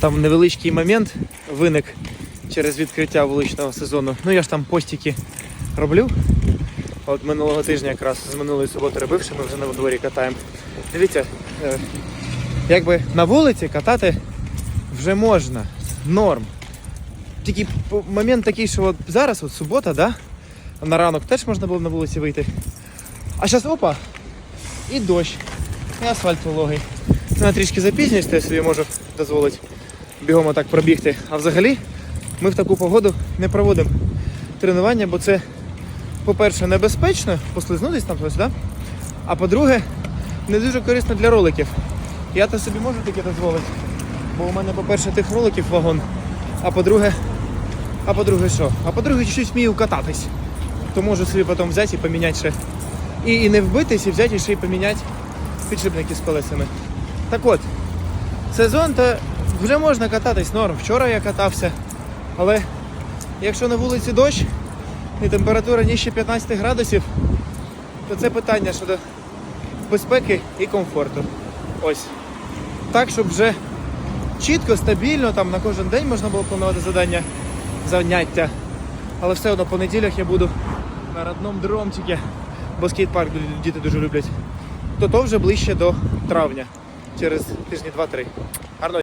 Там невеличкий момент виник через відкриття вуличного сезону. Ну я ж там постіки роблю. От минулого тижня якраз з минулої суботи робивши, ми вже на дворі катаємо. Дивіться, е, якби на вулиці катати вже можна. Норм. Тільки момент такий, що от зараз, от субота, да? на ранок теж можна було на вулиці вийти. А зараз опа, і дощ, і асфальт вологий. Ну, я трішки запізнююсь, то я собі можу дозволити бігом отак пробігти. А взагалі ми в таку погоду не проводимо тренування, бо це, по-перше, небезпечно послизнутись там щось, да? а по-друге, не дуже корисно для роликів. Я то собі можу таке дозволити, бо у мене, по-перше, тих роликів вагон, а по-друге, а по-друге що? А по-друге, чуть-чуть вмію кататись. То можу собі потім взяти і поміняти ще. І, і не вбитись, і взяти і ще й поміняти підшипники з колесами. Так от, сезон то вже можна кататись норм. Вчора я катався, але якщо на вулиці дощ і температура нижче 15 градусів, то це питання щодо безпеки і комфорту. Ось. Так, щоб вже чітко, стабільно, там на кожен день можна було планувати завдання, заняття. Але все одно по неділях я буду на родному дромчикі, бо скейт-парк діти дуже люблять. То то вже ближче до травня, через тижні 2-3.